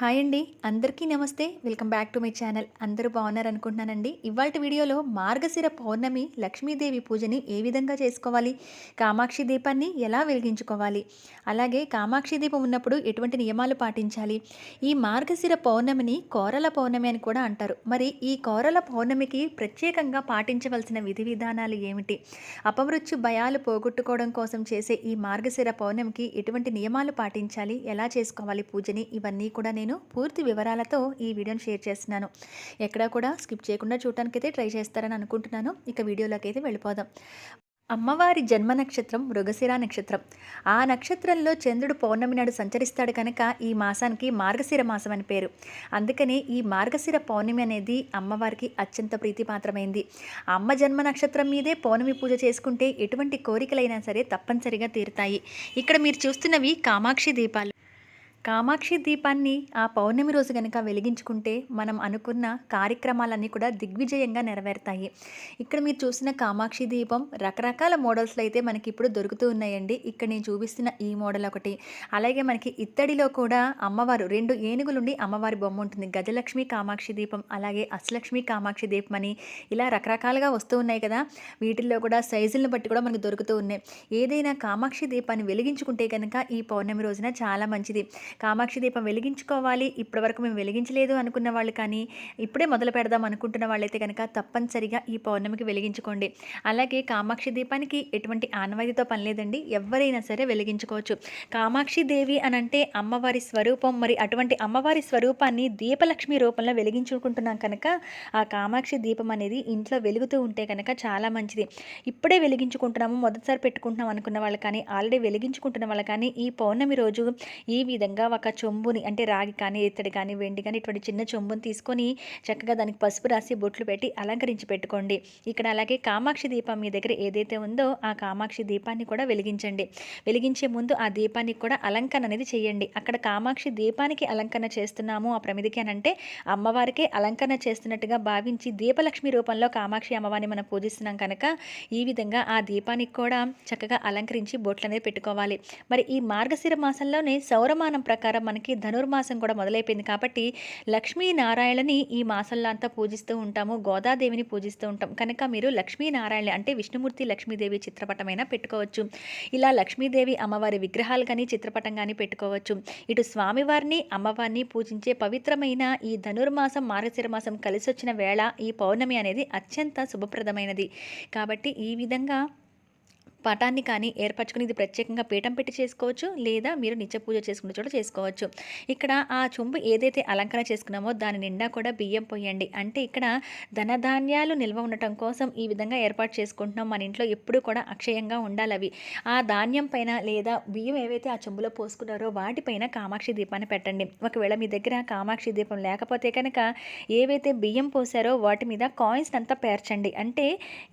Hi అండి. అందరికీ నమస్తే. Welcome back to my channel. అందరూ బాగున్నారు అనుకుంటున్నానండి ఇవాళ వీడియోలో మార్గశిర పౌర్ణమి లక్ష్మీదేవి పూజని ఏ విధంగా చేసుకోవాలి? కామాక్షి దీపాన్ని ఎలా వెలిగించుకోవాలి? అలాగే కామాక్షి దీపం ఉన్నప్పుడు ఎటువంటి నియమాలు పాటించాలి? ఈ మార్గశిర పౌర్ణమిని కోరల పౌర్ణమి అని కూడా అంటారు. మరి ఈ కోరల పౌర్ణమికి ప్రత్యేకంగా పాటించవలసిన విధి విధానాలు ఏమిటి? అపమృత్యు భయాలు పోగొట్టుకోవడం కోసం చేసే ఈ మార్గశిర పౌర్ణమికి ఎటువంటి నియమాలు పాటించాలి? ఎలా చేసుకోవాలి పూజని? ఇవన్నీ కూడా నేను పూర్తి వివరాలతో ఈ వీడియోని షేర్ చేస్తున్నాను. ఎక్కడా కూడా స్కిప్ చేయకుండా చూడటానికైతే ట్రై చేస్తారని అనుకుంటున్నాను. ఇక వీడియోలోకి అయితే వెళ్ళిపోదాం. అమ్మవారి జన్మ నక్షత్రం మృగశిర నక్షత్రం. ఆ నక్షత్రంలో చంద్రుడు పౌర్ణమి నాడు సంచరిస్తాడు కనుక ఈ మాసానికి మార్గశిర మాసం అని పేరు. అందుకని ఈ మార్గశిర పౌర్ణమి అనేది అమ్మవారికి అత్యంత ప్రీతిపాత్రమైంది అమ్మ జన్మ నక్షత్రం మీదే పౌర్ణమి పూజ చేసుకుంటే ఎటువంటి కోరికలైనా సరే తప్పనిసరిగా తీరుతాయి. ఇక్కడ మీరు చూస్తున్నవి కామాక్షి దీపాలు. కామాక్షి దీపాన్ని ఆ పౌర్ణమి రోజు కనుక వెలిగించుకుంటే మనం అనుకున్న కార్యక్రమాలన్నీ కూడా దిగ్విజయంగా నెరవేరుతాయి. ఇక్కడ మీరు చూసిన కామాక్షి దీపం రకరకాల మోడల్స్లో అయితే మనకి ఇప్పుడు దొరుకుతూ ఉన్నాయండి. ఇక్కడ నేను చూపిస్తున్న ఈ మోడల్ ఒకటి. అలాగే మనకి ఇత్తడిలో కూడా అమ్మవారు రెండు ఏనుగులుండి అమ్మవారి బొమ్మ ఉంటుంది. గజలక్ష్మి కామాక్షి దీపం అలాగే అసలక్ష్మి కామాక్షి దీపం అని ఇలా రకరకాలుగా వస్తూ ఉన్నాయి కదా. వీటిల్లో కూడా సైజులను బట్టి కూడా మనకు దొరుకుతూ ఉన్నాయి. ఏదైనా కామాక్షి దీపాన్ని వెలిగించుకుంటే కనుక ఈ పౌర్ణమి రోజున చాలా మంచిది. కామాక్షి దీపం వెలిగించుకోవాలి ఇప్పటివరకు మేము వెలిగించలేదు అనుకున్న వాళ్ళు కానీ ఇప్పుడే మొదలు పెడదాం అనుకుంటున్న వాళ్ళైతే కనుక తప్పనిసరిగా ఈ పౌర్ణమికి వెలిగించుకోండి. అలాగే కామాక్షి దీపానికి ఎటువంటి ఆనవాయితీతో పని లేదండి. ఎవరైనా సరే వెలిగించుకోవచ్చు. కామాక్షి దేవి అని అంటే అమ్మవారి స్వరూపం. మరి అటువంటి అమ్మవారి స్వరూపాన్ని దీపలక్ష్మి రూపంలో వెలిగించుకుంటున్నాం కనుక ఆ కామాక్షి దీపం అనేది ఇంట్లో వెలుగుతూ ఉంటే కనుక చాలా మంచిది. ఇప్పుడే వెలిగించుకుంటున్నాము మొదటిసారి పెట్టుకుంటున్నాం అనుకున్న వాళ్ళు కానీ ఆల్రెడీ వెలిగించుకుంటున్న వాళ్ళు కానీ ఈ పౌర్ణమి రోజు ఈ విధంగా చక్కగా ఒక చెంబుని అంటే రాగి కానీ ఇత్తడి కానీ వెండి కానీ ఇటువంటి చిన్న చెంబుని తీసుకొని చక్కగా దానికి పసుపు రాసి బొట్లు పెట్టి అలంకరించి పెట్టుకోండి. ఇక్కడ అలాగే కామాక్షి దీపం మీ దగ్గర ఏదైతే ఉందో ఆ కామాక్షి దీపాన్ని కూడా వెలిగించండి. వెలిగించే ముందు ఆ దీపానికి కూడా అలంకరణ అనేది చేయండి. అక్కడ కామాక్షి దీపానికి అలంకరణ చేస్తున్నాము ఆ ప్రమిదికి అని అంటే అమ్మవారికే అలంకరణ చేస్తున్నట్టుగా భావించి దీపలక్ష్మి రూపంలో కామాక్షి అమ్మవారిని మనం పూజిస్తున్నాం కనుక ఈ విధంగా ఆ దీపానికి కూడా చక్కగా అలంకరించి బొట్లు అనేది పెట్టుకోవాలి. మరి ఈ మార్గశిర మాసంలోనే సౌరమానం ప్రకారం మనకి ధనుర్మాసం కూడా మొదలైపోయింది కాబట్టి లక్ష్మీనారాయణని ఈ మాసంలో అంతా పూజిస్తూ ఉంటాము గోదాదేవిని పూజిస్తూ ఉంటాం. కనుక మీరు లక్ష్మీనారాయణ అంటే విష్ణుమూర్తి లక్ష్మీదేవి చిత్రపటమైనా పెట్టుకోవచ్చు. ఇలా లక్ష్మీదేవి అమ్మవారి విగ్రహాలు కానీ చిత్రపటం కానీ పెట్టుకోవచ్చు. ఇటు స్వామివారిని అమ్మవారిని పూజించే పవిత్రమైన ఈ ధనుర్మాసం మార్గశిర మాసం కలిసి వచ్చిన వేళ ఈ పౌర్ణమి అనేది అత్యంత శుభప్రదమైనది. కాబట్టి ఈ విధంగా పటాన్ని కానీ ఏర్పరచుకుని ఇది ప్రత్యేకంగా పీఠం పెట్టి చేసుకోవచ్చు లేదా మీరు నిత్య పూజ చేసుకునే చోట చేసుకోవచ్చు. ఇక్కడ ఆ చెంబు ఏదైతే అలంకరణ చేసుకున్నామో దాని నిండా కూడా బియ్యం పోయండి. అంటే ఇక్కడ ధనధాన్యాలు నిల్వ ఉండటం కోసం ఈ విధంగా ఏర్పాటు చేసుకుంటున్నాం. మన ఇంట్లో ఎప్పుడూ కూడా అక్షయంగా ఉండాలి అవి. ఆ ధాన్యం పైన లేదా బియ్యం ఏవైతే ఆ చెంబులో పోసుకున్నారో వాటిపైన కామాక్షి దీపాన్ని పెట్టండి. ఒకవేళ మీ దగ్గర కామాక్షి దీపం లేకపోతే కనుక ఏవైతే బియ్యం పోసారో వాటి మీద కాయిన్స్ అంతా పేర్చండి. అంటే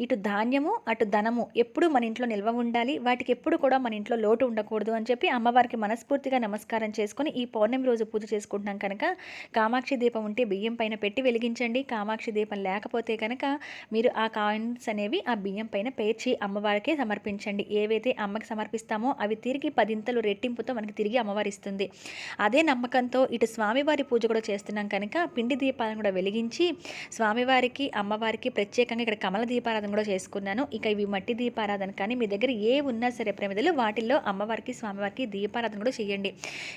ఇటు ధాన్యము అటు ధనము ఎప్పుడు మన ఇంట్లో నిల్వ ఉండాలి. వాటికి ఎప్పుడు కూడా మన ఇంట్లో లోటు ఉండకూడదు అని చెప్పి అమ్మవారికి మనస్ఫూర్తిగా నమస్కారం చేసుకుని ఈ పౌర్ణమి రోజు పూజ చేసుకుంటున్నాం కనుక కామాక్షి దీపం ఉంటే బియ్యం పైన పెట్టి వెలిగించండి. కామాక్షి దీపం లేకపోతే కనుక మీరు ఆ కాయిన్స్ అనేవి ఆ బియ్యం పైన పేర్చి అమ్మవారికి సమర్పించండి. ఏవైతే అమ్మకి సమర్పిస్తామో అవి తిరిగి పదింతలు రెట్టింపుతో మనకి తిరిగి అమ్మవారి ఇస్తుంది. అదే నమ్మకంతో ఇటు స్వామివారి పూజ కూడా చేస్తున్నాం కనుక పిండి దీపాలను కూడా వెలిగించి స్వామివారికి అమ్మవారికి ప్రత్యేకంగా ఇక్కడ కమల దీపారాధన కూడా చేసుకున్నాను. ఇక ఇవి మట్టి దీపారాధన కానీ మీ దగ్గర ఏ ఉన్నా సరే ప్రమిదలు వాటిల్లో అమ్మవారికి స్వామివారికి దీపారాధన కూడా చేయండి.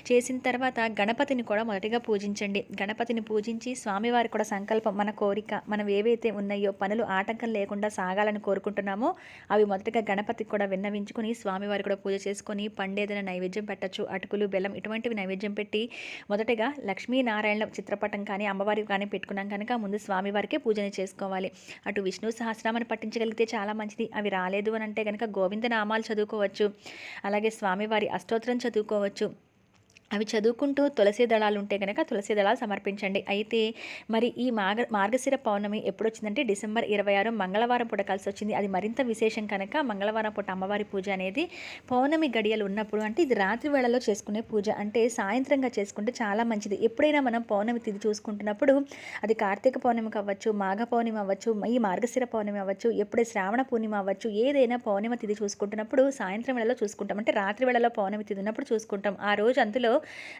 చేసిన తర్వాత గణపతిని కూడా మొదటిగా పూజించండి. గణపతిని పూజించి స్వామివారి కూడా సంకల్పం మన కోరిక మనం ఏవైతే ఉన్నాయో పనులు ఆటంకం లేకుండా సాగాలని కోరుకుంటున్నామో అవి మొదటగా గణపతికి కూడా విన్నవించుకొని స్వామివారి కూడా పూజ చేసుకొని పండేదైన నైవేద్యం పెట్టచ్చు. అటుకులు బెల్లం ఇటువంటివి నైవేద్యం పెట్టి మొదటగా లక్ష్మీనారాయణ చిత్రపటం కానీ అమ్మవారికి కానీ పెట్టుకున్నాం కనుక ముందు స్వామివారికే పూజని చేసుకోవాలి. అటు విష్ణు సహస్రామని పట్టించగలిగితే చాలా మంచిది. అవి రాలేదు అని అంటే కనుక గోవిందనామాలు చదువుకోవచ్చు. అలాగే స్వామివారి అష్టోత్తరం చదువుకోవచ్చు. అవి చదువుకుంటూ తులసి దళాలు ఉంటే కనుక తులసి దళాలు సమర్పించండి. అయితే మరి ఈ మాగ మార్గశిర పౌర్ణమి ఎప్పుడొచ్చిందంటే డిసెంబర్ ఇరవై ఆరు మంగళవారం పూట కలిసి వచ్చింది అది మరింత విశేషం కనుక మంగళవారం పూట అమ్మవారి పూజ అనేది పౌర్ణమి గడియలు ఉన్నప్పుడు అంటే ఇది రాత్రి వేళలో చేసుకునే పూజ. అంటే సాయంత్రంగా చేసుకుంటే చాలా మంచిది. ఎప్పుడైనా మనం పౌర్ణమి తిది చూసుకుంటున్నప్పుడు అది కార్తీక పౌర్ణమి అవ్వచ్చు మాఘ పౌర్ణమి అవ్వచ్చు ఈ మార్గశిర పౌర్ణమి అవ్వచ్చు ఎప్పుడే శ్రావణ పూర్ణిమ అవ్వచ్చు ఏదైనా పౌర్ణమి తిది చూసుకుంటున్నప్పుడు సాయంత్రం వేళలో చూసుకుంటాం. అంటే రాత్రి వేళలో పౌర్ణమి తిది ఉన్నప్పుడు చూసుకుంటాం. ఆ రోజు అందులో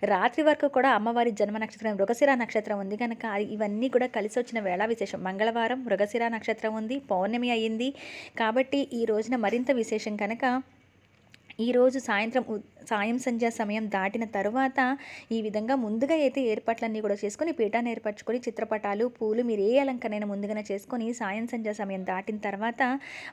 రాత్రి వరకు కూడా అమ్మవారి జన్మ నక్షత్రం మృగశిర నక్షత్రం ఉంది కనుక ఇవన్నీ కూడా కలిసి వచ్చిన వేళ విశేషం. మంగళవారం మృగశిర నక్షత్రం ఉంది పౌర్ణమి అయ్యింది కాబట్టి ఈ రోజున మరింత విశేషం కనుక ఈరోజు సాయంత్రం సాయం సంధ్యా సమయం దాటిన తరువాత ఈ విధంగా ముందుగా అయితే ఏర్పాట్లన్నీ కూడా చేసుకొని పీఠాన్ని ఏర్పరచుకొని చిత్రపటాలు పూలు మీరు ఏ అలంకరణ ముందుగానే చేసుకొని సాయం సంధ్యా సమయం దాటిన తర్వాత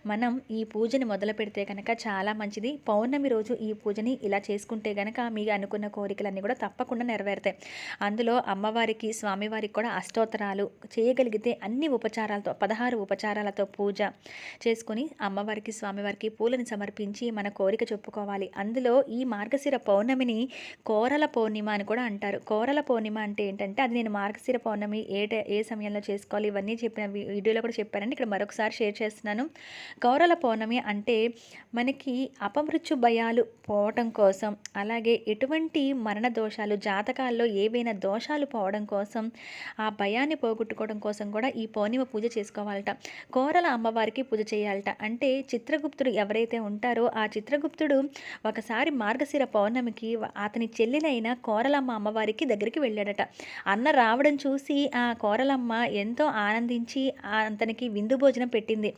మనం ఈ పూజని మొదలు పెడితే కనుక చాలా మంచిది. పౌర్ణమి రోజు ఈ పూజని ఇలా చేసుకుంటే కనుక మీకు అనుకున్న కోరికలన్నీ కూడా తప్పకుండా నెరవేరుతాయి. అందులో అమ్మవారికి స్వామివారికి కూడా అష్టోత్తరాలు చేయగలిగితే అన్ని ఉపచారాలతో పదహారు ఉపచారాలతో పూజ చేసుకుని అమ్మవారికి స్వామివారికి పూలను సమర్పించి మన కోరిక చెప్పుకోవాలి. అందులో ఈ మార్గశిర పౌర్ణమిని కోరల పౌర్ణిమ అని కూడా అంటారు. కోరల పౌర్ణిమ అంటే ఏంటంటే అది నేను మార్గశిర పౌర్ణమి ఏ ఏ సమయంలో చేసుకోవాలి ఇవన్నీ చెప్పిన వీడియోలో కూడా చెప్పారండి ఇక్కడ మరొకసారి షేర్ చేస్తున్నాను. కౌరల పౌర్ణమి అంటే మనకి అపమృత్యు భయాలు పోవటం కోసం అలాగే ఎటువంటి మరణ దోషాలు జాతకాల్లో ఏవైనా దోషాలు పోవడం కోసం ఆ భయాన్ని పోగొట్టుకోవడం కోసం కూడా ఈ పౌర్ణిమ పూజ చేసుకోవాలట. కోరల అమ్మవారికి పూజ చేయాలట. అంటే చిత్రగుప్తుడు ఎవరైతే ఉంటారో ఆ చిత్రగుప్తుడు ఒకసారి మార్గ మార్గశిర పౌర్ణమికి అతని చెల్లెలైన కోరలమ్మ అమ్మవారికి దగ్గరికి వెళ్ళాడట. అన్న రావడం చూసి ఆ కోరలమ్మ ఎంతో ఆనందించి అతనికి విందు భోజనం పెట్టింది.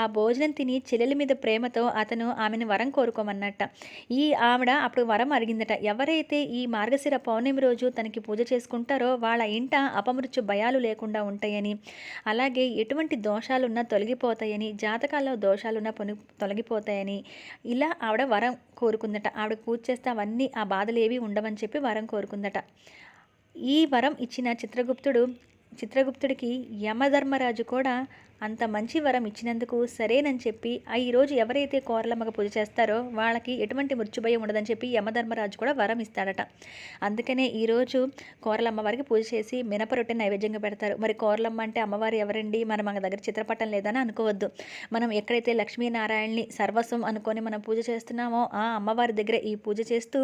ఆ భోజనం తిని చెల్లెల మీద ప్రేమతో అతను ఆమెను వరం కోరుకోమన్నట్ట. ఈ ఆవిడ అప్పుడు వరం అడిగిందట ఎవరైతే ఈ మార్గశిర పౌర్ణమి రోజు తనకి పూజ చేసుకుంటారో వాళ్ళ ఇంట అపమృత్యు భయాలు లేకుండా ఉంటాయని అలాగే ఎటువంటి దోషాలున్నా తొలగిపోతాయని జాతకాల్లో దోషాలున్నా పొని తొలగిపోతాయని ఇలా ఆవిడ వరం కోరుకుందట. ఆవిడ పూజ చేస్తే అవన్నీ ఆ బాధలు ఏవి ఉండవని చెప్పి వరం కోరుకుందట. ఈ వరం ఇచ్చిన చిత్రగుప్తుడు చిత్రగుప్తుడికి యమధర్మరాజు కూడా అంత మంచి వరం ఇచ్చినందుకు సరేనని చెప్పి ఆ ఈరోజు ఎవరైతే కోరలమ్మకు పూజ చేస్తారో వాళ్ళకి ఎటువంటి మృత్యుభయం ఉండదని చెప్పి యమధర్మరాజు కూడా వరం ఇస్తాడట. అందుకనే ఈరోజు కోరలమ్మ వారికి పూజ చేసి మినప రొట్టె నైవేద్యంగా పెడతారు. మరి కోరలమ్మ అంటే అమ్మవారు ఎవరండి? మనం మన దగ్గర చిత్రపటం లేదని అనుకోవద్దు. మనం ఎక్కడైతే లక్ష్మీనారాయణని సర్వస్వం అనుకొని మనం పూజ చేస్తున్నామో ఆ అమ్మవారి దగ్గర ఈ పూజ చేస్తూ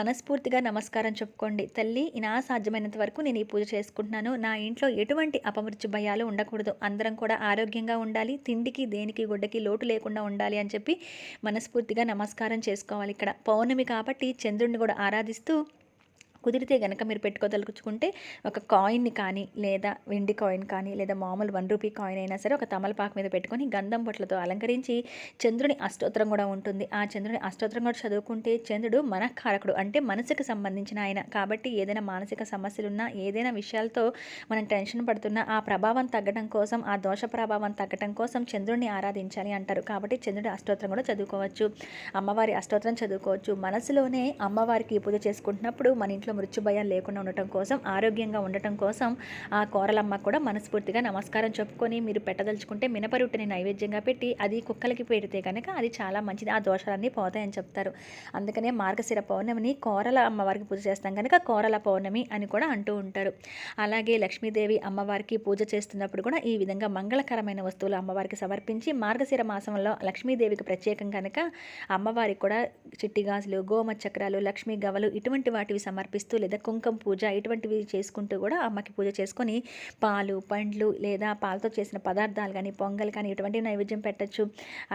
మనస్ఫూర్తిగా నమస్కారం చెప్పుకోండి. తల్లి నా సాధ్యమైనంత వరకు నేను ఈ పూజ చేసుకుంటున్నాను. నా ఇంట్లో ఎటువంటి అపమృత్యు భయాలు ఉండకూడదు. అందరం కూడా ఆరోగ్యంగా ఉండాలి తిండికి దేనికి గుడ్డకి లోటు లేకుండా ఉండాలి అని చెప్పి మనస్ఫూర్తిగా నమస్కారం చేసుకోవాలి ఇక్కడ. పౌర్ణమి కాబట్టి చంద్రుడిని కూడా ఆరాధిస్తూ కుదిరితే కనుక మీరు పెట్టుకోదలుచుకుంటే ఒక కాయిన్ని కానీ లేదా వెండి కాయిన్ కానీ లేదా మామూలు వన్ రూపీ కాయిన్ అయినా సరే ఒక తమలపాకు మీద పెట్టుకొని గంధం బొట్లతో అలంకరించి చంద్రుని అష్టోత్తరం కూడా ఉంటుంది. ఆ చంద్రుని అష్టోత్తరం కూడా చదువుకుంటే చంద్రుడు మనఃకారకుడు అంటే మనసుకు సంబంధించిన ఆయన. కాబట్టి ఏదైనా మానసిక సమస్యలున్నా ఏదైనా విషయాలతో మనం టెన్షన్ పడుతున్నా ఆ ప్రభావం తగ్గడం కోసం ఆ దోష ప్రభావం తగ్గడం కోసం చంద్రుడిని ఆరాధించాలి అంటారు. కాబట్టి చంద్రుడి అష్టోత్తరం కూడా చదువుకోవచ్చు. అమ్మవారి అష్టోత్తరం చదువుకోవచ్చు. మనసులోనే అమ్మవారికి పూజ చేసుకుంటున్నప్పుడు మన ఇంట్లో మృత్యు భయం లేకుండా ఉండటం కోసం ఆరోగ్యంగా ఉండటం కోసం ఆ కోరలమ్మ కూడా మనస్ఫూర్తిగా నమస్కారం చెప్పుకొని మీరు పెట్టదలుచుకుంటే మినపరుట్టుని నైవేద్యంగా పెట్టి అది కుక్కలకి పెడితే కనుక అది చాలా మంచిది ఆ దోషాలన్నీ పోతాయని చెప్తారు. అందుకనే మార్గశిర పౌర్ణమిని కోరల అమ్మవారికి పూజ చేస్తాం కనుక కోరల పౌర్ణమి అని కూడా అంటూ ఉంటారు. అలాగే లక్ష్మీదేవి అమ్మవారికి పూజ చేస్తున్నప్పుడు కూడా ఈ విధంగా మంగళకరమైన వస్తువులు అమ్మవారికి సమర్పించి మార్గశిర మాసంలో లక్ష్మీదేవికి ప్రత్యేకం కనుక అమ్మవారికి కూడా చిట్టి గాజులు గోమ చక్రాలు లక్ష్మీ గవలు ఇటువంటి వాటివి సమర్పిస్తూ లేదా కుంకుమ పూజ ఇటువంటివి చేసుకుంటూ కూడా అమ్మకి పూజ చేసుకొని పాలు పండ్లు లేదా పాలతో చేసిన పదార్థాలు కానీ పొంగల్ కానీ ఇటువంటి నైవేద్యం పెట్టచ్చు.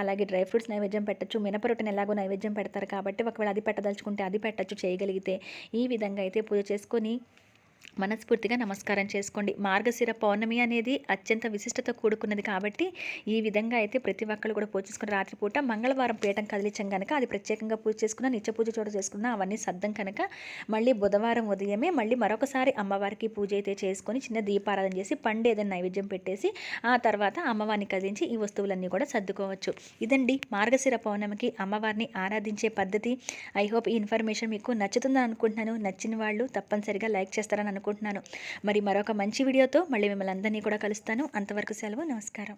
అలాగే డ్రై ఫ్రూట్స్ నైవేద్యం పెట్టచ్చు. మినపరొట్టెని ఎలాగో నైవేద్యం పెడతారు కాబట్టి ఒకవేళ అది పెట్టదలుచుకుంటే అది పెట్టచ్చు చేయగలిగితే. ఈ విధంగా అయితే పూజ చేసుకొని మనస్ఫూర్తిగా నమస్కారం చేసుకోండి. మార్గశిర పౌర్ణమి అనేది అత్యంత విశిష్టత కూడుకున్నది కాబట్టి ఈ విధంగా అయితే ప్రతి ఒక్కరు కూడా పూజ చేసుకుని రాత్రిపూట మంగళవారం పీఠం కదిలించాం కనుక అది ప్రత్యేకంగా పూజ చేసుకున్న నిత్య పూజ చోట చేసుకున్న అవన్నీ సర్దం కనుక మళ్ళీ బుధవారం ఉదయమే మళ్ళీ మరొకసారి అమ్మవారికి పూజ అయితే చేసుకొని చిన్న దీపారాధన చేసి పండు ఏదైనా నైవేద్యం పెట్టేసి ఆ తర్వాత అమ్మవారిని కదిలించి ఈ వస్తువులన్నీ కూడా సర్దుకోవచ్చు. ఇదండి మార్గశిర పౌర్ణమికి అమ్మవారిని ఆరాధించే పద్ధతి. ఐ హోప్ ఈ ఇన్ఫర్మేషన్ మీకు నచ్చుతుందని అనుకుంటున్నాను. నచ్చిన వాళ్ళు తప్పనిసరిగా లైక్ చేస్తారని అనుకుంటున్నాను మరి మరొక మంచి వీడియోతో మళ్ళీ మిమ్మల్ని అందరినీ కూడా కలుస్తాను. అంతవరకు సెలవు నమస్కారం.